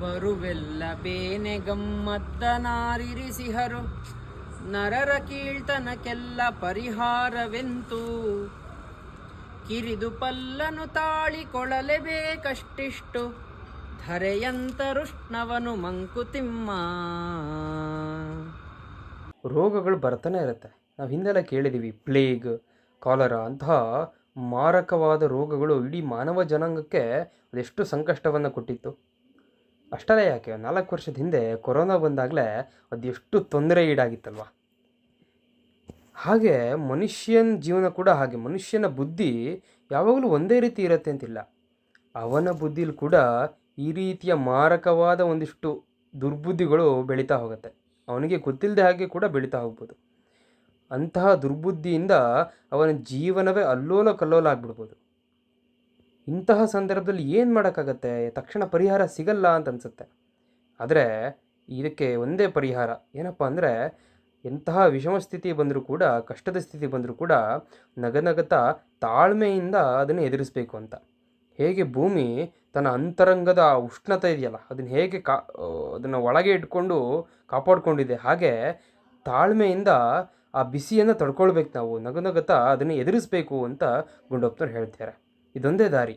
ಬರುವೆಲ್ಲ ಬೇನೆ ಗಮ್ಮದ್ದ ನಾರಿರಿಸಿಹರು. ನರರ ಕೀಳ್ತನಕ್ಕೆಲ್ಲ ಪರಿಹಾರವೆಂತು? ಕಿರಿದು ಪಲ್ಲನು ತಾಳಿಕೊಳ್ಳಲೇಬೇಕಷ್ಟಿಷ್ಟು. ಧರೆಯಂತರುಷ್ಣವನು ಮಂಕುತಿಮ್ಮ. ರೋಗಗಳು ಬರ್ತಾನೆ ಇರುತ್ತೆ. ನಾವು ಹಿಂದೆಲ್ಲ ಕೇಳಿದ್ದೀವಿ ಪ್ಲೇಗ್, ಕಾಲರ ಅಂತಹ ಮಾರಕವಾದ ರೋಗಗಳು ಇಡೀ ಮಾನವ ಜನಾಂಗಕ್ಕೆ ಅದೆಷ್ಟು ಸಂಕಷ್ಟವನ್ನು ಕೊಟ್ಟಿತ್ತು. ಅಷ್ಟೇ ಯಾಕೆ? ನಾಲ್ಕು ವರ್ಷದ ಹಿಂದೆ ಕೊರೋನಾ ಬಂದಾಗಲೇ ಅದೆಷ್ಟು ತೊಂದರೆ ಈಡಾಗಿತ್ತಲ್ವ? ಹಾಗೆ ಮನುಷ್ಯನ ಜೀವನ ಕೂಡ ಹಾಗೆ, ಮನುಷ್ಯನ ಬುದ್ಧಿ ಯಾವಾಗಲೂ ಒಂದೇ ರೀತಿ ಇರುತ್ತೆ ಅಂತಿಲ್ಲ. ಅವನ ಬುದ್ಧಿಲಿ ಕೂಡ ಈ ರೀತಿಯ ಮಾರಕವಾದ ಒಂದಿಷ್ಟು ದುರ್ಬುದ್ಧಿಗಳು ಬೆಳೀತಾ ಹೋಗುತ್ತೆ. ಅವನಿಗೆ ಗೊತ್ತಿಲ್ಲದೆ ಹಾಗೆ ಕೂಡ ಬೆಳೀತಾ ಹೋಗ್ಬೋದು. ಅಂತಹ ದುರ್ಬುದ್ಧಿಯಿಂದ ಅವನ ಜೀವನವೇ ಅಲ್ಲೋಲ ಕಲ್ಲೋಲ ಆಗ್ಬಿಡ್ಬೋದು. ಇಂತಹ ಸಂದರ್ಭದಲ್ಲಿ ಏನು ಮಾಡೋಕ್ಕಾಗತ್ತೆ? ತಕ್ಷಣ ಪರಿಹಾರ ಸಿಗಲ್ಲ ಅಂತ ಅನಿಸುತ್ತೆ. ಆದರೆ ಇದಕ್ಕೆ ಒಂದೇ ಪರಿಹಾರ. ಏನಪ್ಪ ಅಂದರೆ ಎಂತಹ ವಿಷಮ ಸ್ಥಿತಿ ಬಂದರೂ ಕೂಡ, ಕಷ್ಟದ ಸ್ಥಿತಿ ಬಂದರೂ ಕೂಡ ನಗನಗತ ತಾಳ್ಮೆಯಿಂದ ಅದನ್ನು ಎದುರಿಸಬೇಕು ಅಂತ. ಹೇಗೆ ಭೂಮಿ ತನ್ನ ಅಂತರಂಗದ ಉಷ್ಣತೆ ಇದೆಯಲ್ಲ, ಅದನ್ನು ಹೇಗೆ ಕಾ ಅದನ್ನು ಒಳಗೆ ಇಟ್ಕೊಂಡು ಕಾಪಾಡಿಕೊಂಡಿದೆ, ಹಾಗೆ ತಾಳ್ಮೆಯಿಂದ ಆ ಬಿಸಿಯನ್ನು ತಡ್ಕೊಳ್ಬೇಕು ನಾವು, ನಗನಗತ ಅದನ್ನು ಎದುರಿಸಬೇಕು ಅಂತ ಗುಂಡಪ್ಪನವ್ರು ಹೇಳ್ತಾರೆ ಇದೊಂದೇ ದಾರಿ.